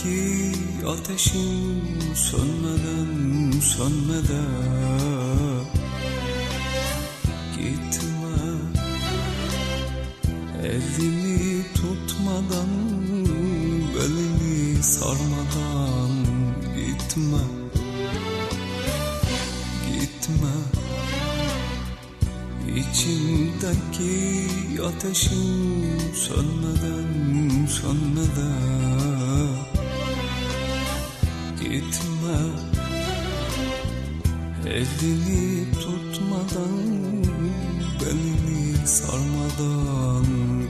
İçimdeki ateşin sönmeden sönmeden Gitme. Elini tutmadan Belini sarmadan Gitme. Gitme. İçimdeki ateşin sönmeden sönmeden Gitme. Elini tutmadan Belini sarmadan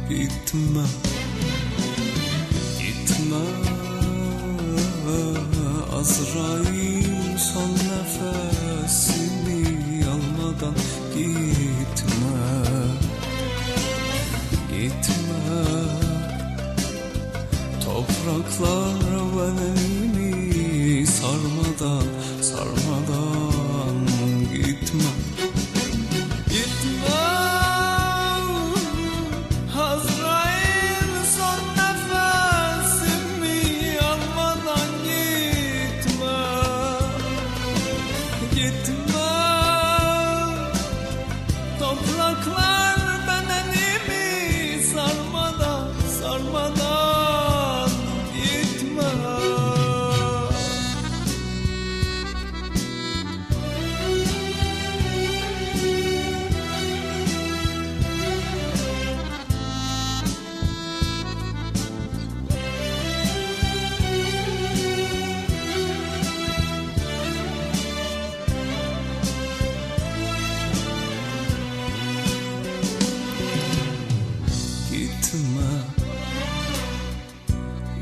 Gitme. Gitme. Azrail son nefesini almadan Gitme. Gitme. Topraklar bedenimi sarmadan sarmadan gitme Gitme Azrail son nefesimi almadan gitme Gitme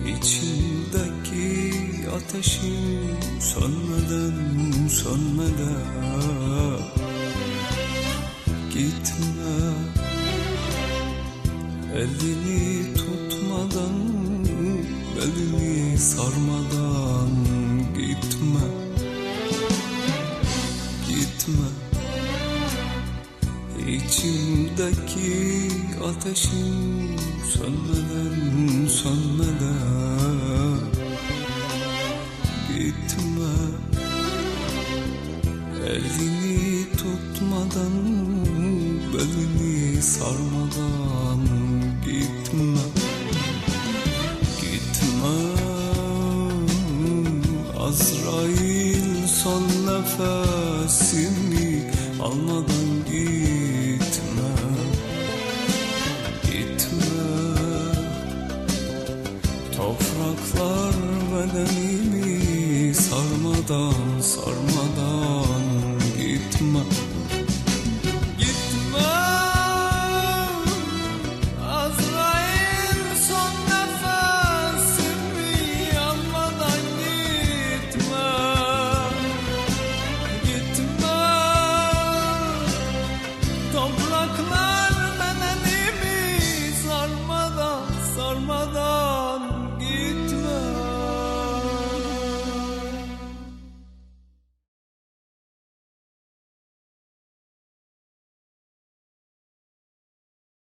İçimdeki ateşin sönmeden sönmeden Gitme. Elini tutmadan Belini sarmadan İçimdeki ateşin sönmeden sönmeden Gitme. Elini tutmadan belini sarmadan Gitme. Gitme. Azrail son nefesimi almadan sarmadan gitme